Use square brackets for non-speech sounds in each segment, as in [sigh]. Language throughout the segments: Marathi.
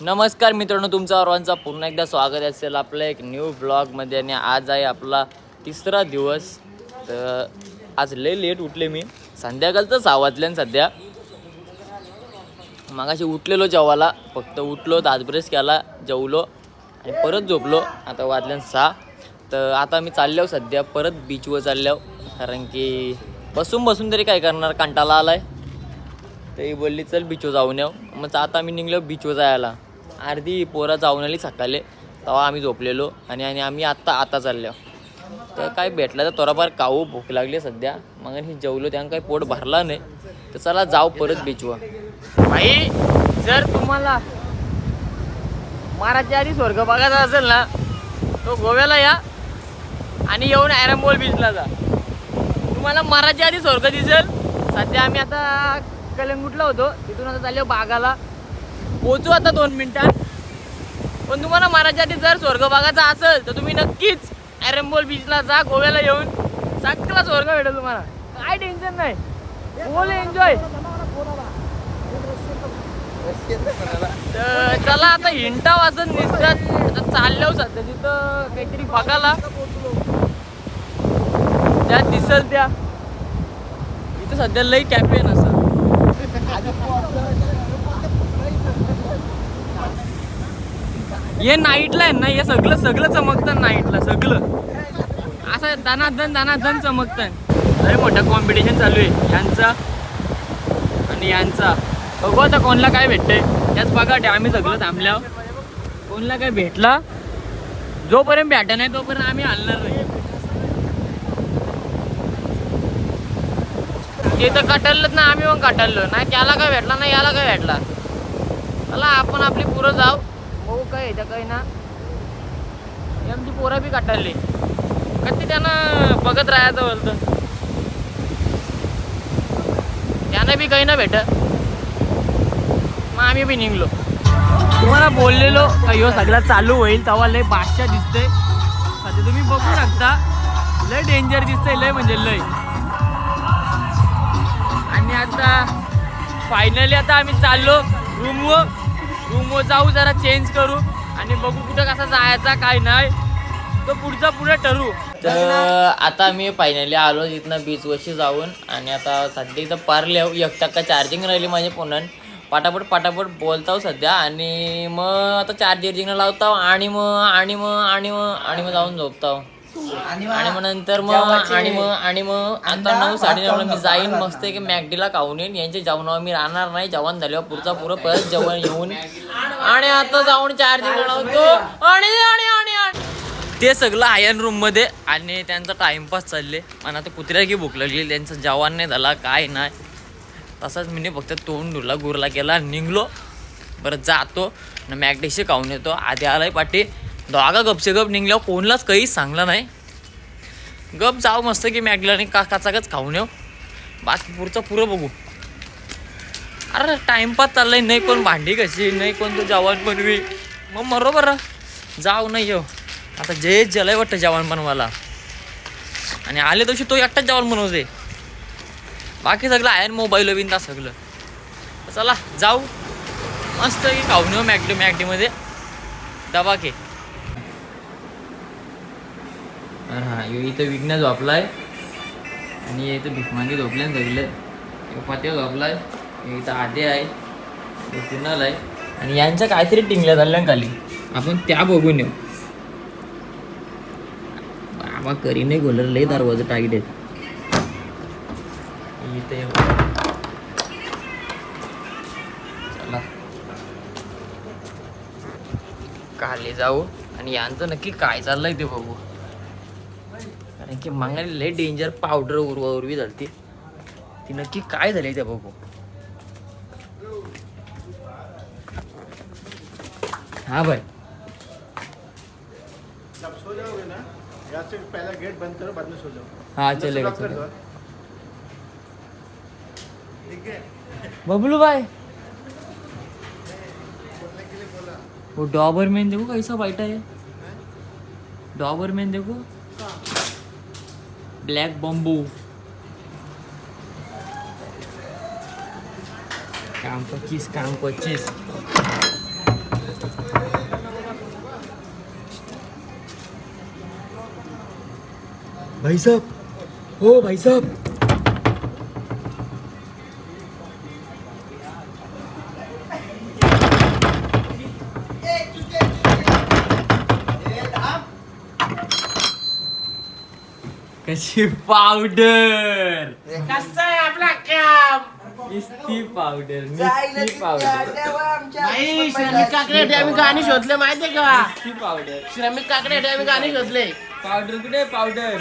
नमस्कार मित्रांनो तुमचा सर्वांचा पुन्हा एकदा स्वागत असेल आपल्या एक न्यू ब्लॉगमध्ये आणि आज आहे आपला तिसरा दिवस. तर आज लय लेट उठले मी. संध्याकाळचं सहा वाजल्यान सध्या. मागाशी उठलेलो जेवायला फक्त उठलो दात ब्रश केला जेवलो आणि परत झोपलो. आता वाजल्यान सहा. तर आता मी चाललो सध्या परत बीचवर चाललो. कारण की बसून बसून तरी काय करणार कंटाळा आलाय. तर ही बोलली चल बीचवर जाऊन येऊ. मग आता मी निघलो बीचवर जायला. अर्धी पोरं जाऊन आली सकाळी. तेव्हा आम्ही झोपलेलो आणि आणि आम्ही आत्ता आता चाललो. तर काय भेटलं तर थोडाफार काऊ भूक लागली सध्या. मग हे जेवलो त्यानं काही पोट भरला नाही. तर चला जाऊ परत बीचवर भाई जर तुम्हाला महाराजच्या आधी स्वर्ग बघायचा असेल ना तो गोव्याला या आणि येऊन ॲरमबोल बीचला जा. तुम्हाला महाराजच्या आधी स्वर्ग दिसेल. सध्या आम्ही आता कलंगुटला होतो. तिथून आता चाललो बागाला. पोचू आता दोन मिनिटात. पण तुम्हाला महाराजच्या जर स्वर्ग बघायचा असेल तर तुम्ही नक्कीच ॲरमबोल बीचला जा गोव्याला येऊन चांगला स्वर्ग भेटेल तुम्हाला. काय टेन्शन नाही. बोल एन्जॉय तर चला आता हिंटा वाजत निसतात आता चाललो सध्या तिथं काहीतरी बघायला. त्या दिसल त्या. इथं सध्या लई कॅफे नसतं हे नाईटला आहे ना हे सगळं सगळं चमकतं नाईटला सगळं. असं दानादन दानादन चमकतं लय मोठं कॉम्पिटिशन चालू आहे. यांचा आणि यांचा. बघू आता कोणला काय भेटतंय. त्याच बघा आम्ही सगळं थांबल्या कोणला काय भेटला? जोपर्यंत भेटा नाही तोपर्यंत आम्ही हलणार नाही. ते तर कटललं ना आम्ही पण कटललो. नाही त्याला काय भेटला नाही याला काय भेटला? चला आपण आपली पुरं जाऊ. बघू काय त्या काही ना. हे आमची पोरं बी कटाळली कधी त्यांना बघत राहायचं बोलतं त्यांना बी काही ना भेटत. मग आम्ही बी निघलो. तुम्हाला बोललेलो का ह्यो सगळा चालू होईल तेव्हा लय बादशा दिसतंय. सध्या तुम्ही बघू शकता लय डेंजर दिसतंय लय म्हणजे लय. आणि आता फायनली आता आम्ही चाललो रूमवर. रूमवर जाऊ जरा चेंज करू आणि बघू कुठं कसा जायचा काय नाही. तो पुढचा पुढे ठरू. तर आता मी फायनली आलो तिथनं बीच वरशी जाऊन आणि आता सध्या इथं पारले एक टक्का चार्जिंग राहिली माझ्या फोनात पटापट पटापट बोलताव सध्या आणि मग आता चार्जिंगला लावताव आणि मग आणि मग आणि मग आणि मग जाऊन झोपताव. आणि मग नंतर मग आणि मग आणि मग आता नऊ साडेनऊला मी जाईन मस्त की मॅगडीला खाऊन येईन. यांच्या जेवणावर मी राहणार नाही. जेवण झाल्यावर पुढचा पुरं परत जेवण येऊन. आणि आता जाऊन चार्जिंग लावतो आणि आणि आणि आणि ते सगळं आयन रूममध्ये. आणि त्यांचा टाइमपास चालले आणि आता कुत्र्या की भूक लागली. त्यांचं जेवण नाही झाला काय नाही. तसाच मी फक्त तोंड धुला गुरला केला निघलो. बरं जातो. मॅगडीशी खाऊन येतो. आधी आलाय पाठी. दोघा गपचे गप निघल्यावर कोणलाच काहीच सांगलं नाही. गप जाऊ मस्त की मॅगला आणि का काचाकच खाऊन येऊ बाकी पुढचं पुरं बघू. अरे टाइमपास चाललाय नाही कोण भांडी कशी नाही कोण तो जेवण बनवी. मग बरोबर जाऊ नाही येऊ आता जे जलय वाटतं जेवण बनवायला. आणि आले तशी तो एकटाच जेवण बनवते बाकी सगळं आहे मोबाईल बिन ता सगळं. चला जाऊ. मस्त की खाऊन येऊ मॅगडी मॅगडीमध्ये दबा के हा यो इथं विघ्न झोपलाय. आणि इथं भिकमांगी झोपले सगळे. पत्या झोपलाय. इथं आधे आहे. हे कुणाल आहे. आणि यांच्या काहीतरी टिंगल्या झाल्या खाली. आपण त्या बघून येऊ. बाबा करी नाही गोलर लय दरवाजा टाईट आहेत. इथे येऊ. चला. खाली जाऊ. आणि यांचं नक्की काय चाललंय ते बघू. कारण की मागायला लय डेंजर पावडर उरवा उरवी झालती. ती नक्की काय झाली ते बघू. हा भाई. पहला गेट बंद करो बाद में सो जाओ हा चलेगा चलेगा। है? बबलू भाई। बोला। वो डॉबरमैन देखो कैसा बैठा है। डॉबरमैन देखो। Black Bamboo. Cam có cheese, cam có cheese. Bảy sớp Ô, bảy sớp कशी पावडर कसा आहे आपला काम? नुसती पावडर नुसती पावडर भाई श्रमिक काकडे आम्ही गाणी शोधले माहितीये का? नुसती पावडर श्रमिक काकडे आम्ही गाणी शोधले. पावडर कुठे? Powder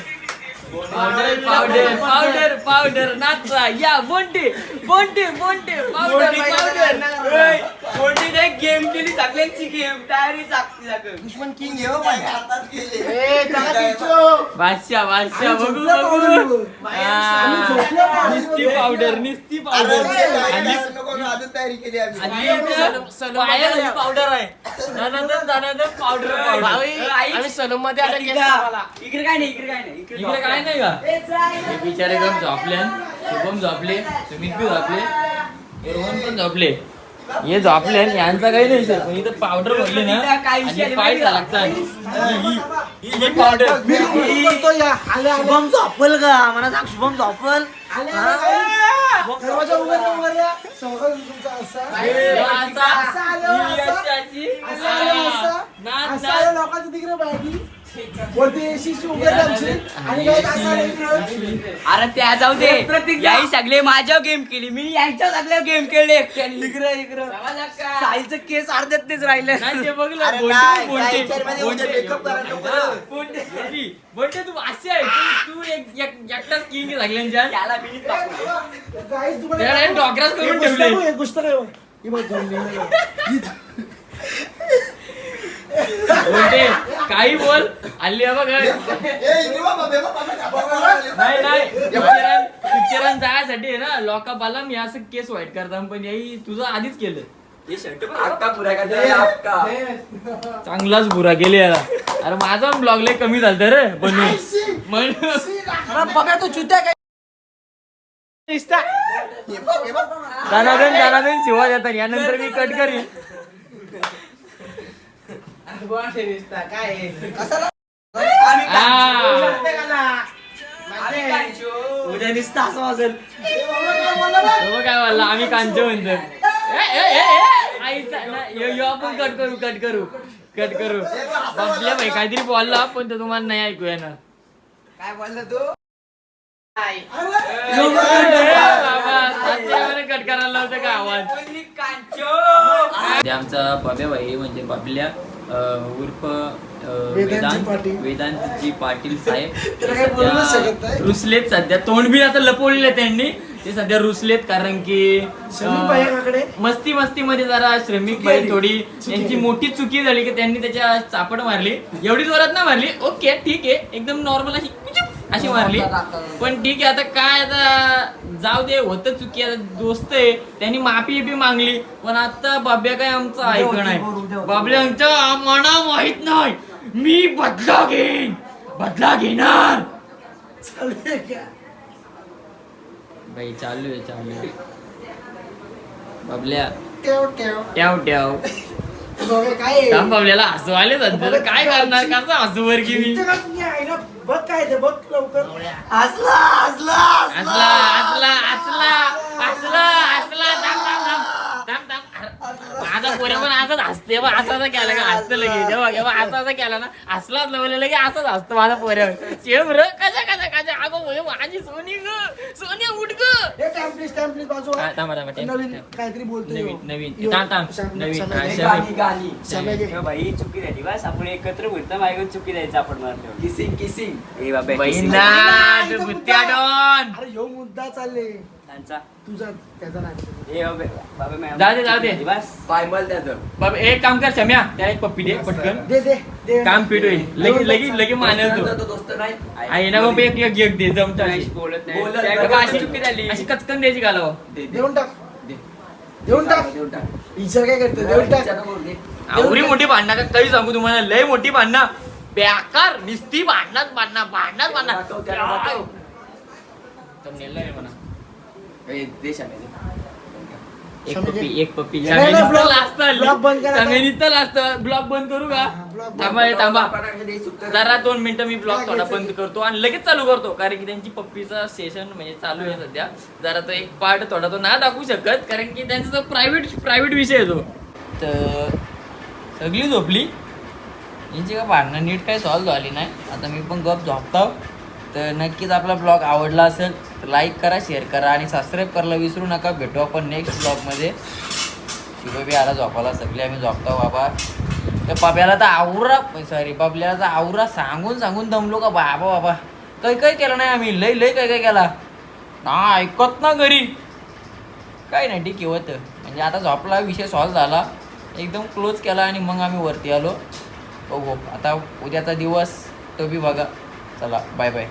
powder powder powder powder नाचा या बोंटे बोंटे बोंटे पावडर पावडर बोंटेने गेम केली सगळ्यांची गेम तयारी चाकती सगळं दुश्मन किंग ए चला किच्चो. बादशाह बादशाह बघू बघू. हा, नुसती पावडर नुसती पावडर. आणि आणि इथं पायाखाली पावडर आहे. दानादन दानादन पावडर आम्ही सलून मध्ये आले. इकडे काय नाही इकडे काय नाही इकडे काय नाही का? हे बिचारे गम झोपले शुभम झोपले. सुमित बी झोपले. रोहन पण झोपले. हे झोपले आणि यांचा काही नाही सर पण इथं पावडर भरली ना आणि पाय लागतात ही- ही- ही पावडर शुभम झोपल का मला सांग शुभम झोपल? दरवाजा उघड उघड सवकाश तुमचा असा. असा लोकांचं तिकडे आणि अरे त्या जाऊ दे. याही सगळे माझ्या गेम केली. मी यांच्या सगळ्या गेम इकडे इकडे. साईचं केस अर्ध्यात तेच राहिले. बोलते तू असे आहे. तू- तू एक- एक- एकटाच किंग सगळ्यांच्या त्याला मी करून ठेवले गोष्ट काय बघ काही बोल. आली आहे बघ. नाही नाही. पिक्चरात जायसाठी आहे ना लोका बाला मी असं केस वाईट करता पण याही तुझं आधीच केलं. चांगलाच बुरा केले याला. अरे माझा ब्लॉग लय कमी झालता रे बनवून म्हणून दानादन दानादन शिवा देतात यानंतर मी कट करीन. आ. उद्या दिसता असं वाजेल हो काय म्हणला आम्ही कांचे म्हणतो ए, ए, ए, ए, आईचा ना, यो यो आपण कट करू कट करू कट करू बापल्या भाई काहीतरी बोलला पण तो तुम्हाला नाही ऐकू येणार काय बोलला तू ए, बाबा, कट करायला लावतं का आवाज आमचा बब्या भाई म्हणजे बबल्या उर्फ वेदांत पाटील. वेदांतजी पाटील साहेब. [laughs] रुसलेत सध्या. तोंड बी आता लपवलेलं त्यांनी. ते सध्या रुसलेत कारण की मस्ती मस्ती मध्ये जरा श्रमिक बाई थोडी. त्यांची मोठी चुकी झाली की त्यांनी त्याच्या चापड मारली. एवढी जोरात ना मारली. ओके ठीक आहे. एकदम नॉर्मल अशी अशी मारली. पण ठीक आहे आता काय आता जाऊ दे होत चुकी आता दोस्त आहे त्यांनी माफी बी मागली. पण आता बाब्या काय आमचं ऐकण आहे बाबल्या आमच्या मना माहीत नाही. मी बदला घेईन. बदला घेणार. बाई चालू आहे चालू आहे. बाबल्या. ठेव ठेव. ट्याव बघा काय? थांब हसू आले सध्या काय करणार? कसं हसू वर की मी इथं का तुम्ही आहे ना बघ काय ते बघ लवकर. हसला हसला हसला. हसला हसला हसला हसला थांब थांब थांब थांब थांब माझा पोऱ्या पण असंच हसते बा असं असं केलं का? हसतं लगे जेव्हा जेव्हा असं असं केलं ना. हसलाच लावलेलं लगे असंच हसतं माझा पोऱ्या शेम र कशा कशा कशा? अगं बोल माझी सोनी ग. सोनिया उठ ग. हे टाइम बाजू. हा, थांबा, थांबा, टाइम, नवीन टाइम. काहीतरी बोलतो नवीन नवीन. यो. थांब थांब. शाम- नवीन. शाम- हा, शाम- गाणी. बाई चुकी झाली बस. आपण एकत्र बोलतो माझ्याकडून चुकी द्यायची आपण मारल्यावर किसिंग किसिंग ए बाबा बहीण kissing. ना इथं तू मुद्दा- बुत्त्या डॉन. अरे ह्यो मुद्दा चालले त्यांचा तुझा त्याचा नाही. ए बाबा बाबा मॅम जाऊ दे, जाऊ दे. बस. पायमल त्याचं बाबा एक काम कर क्षम्या त्याला एक पप्पी दे पटकन. दे दे दे. काम होईल. लगे लगे लगे मानेल तो दोस्त नाही. आहे ना बाबा एक एक एक दे जमता नाही, बोलत नाही. बोलत त्याकडे बाबा, अशी चुकी झाली. अशी कचकन द्यायची का लावा देऊन टाक. देऊन टाक. देऊन टाक. विचार काय करते देऊन टाक. एवढी मोठी भांडणं का काही सांगू तुम्हाला लय मोठी भांडणं. बेकार निस्ती भांडणात भांडणं भांडणात दाखव, त्याला दाखव. भांडणं दे. एक पप्पी एक पप्पी. नाही, नाही, block- block बंद करा. ब्लॉक बंद करू का? थांबा हे थांबा. जरा दोन मिनिटं मी ब्लॉग थोडा बंद करतो आणि लगेच चालू करतो. कारण की त्यांची पप्पीचा सेशन म्हणजे चालू आहे सध्या. जरा तो एक पार्ट थोडा तो नाही दाखवू शकत कारण की त्यांचा तो प्रायव्हेट प्रायव्हेट विषय आहे तो. तर सगळी झोपली. यांची का भांडणं नीट काही सॉल्व झाली नाही. आता मी पण गप झोपतो. तर नक्कीच आपला ब्लॉग आवडला असेल. तर लाईक करा शेअर करा आणि सबस्क्राईब करायला विसरू नका. भेटू आपण नेक्स्ट ब्लॉगमध्ये शिवबी आला झोपाला सगळे आम्ही झोपतो बाबा. त्या पाप्याला तर आवरा सॉरी पापल्याला तर आवरा. सांगून सांगून दमलो का बाबा बाबा. काही काही केलं नाही आम्ही. लय लय काही काही केला. ना ऐकत ना घरी. काय नाही ठीक आहे होतं. म्हणजे आता झोपला विषय सॉल्व झाला. एकदम क्लोज केला आणि मग आम्ही वरती आलो. हो हो आता उद्याचा दिवस. तो बी बघा. चला बाय बाय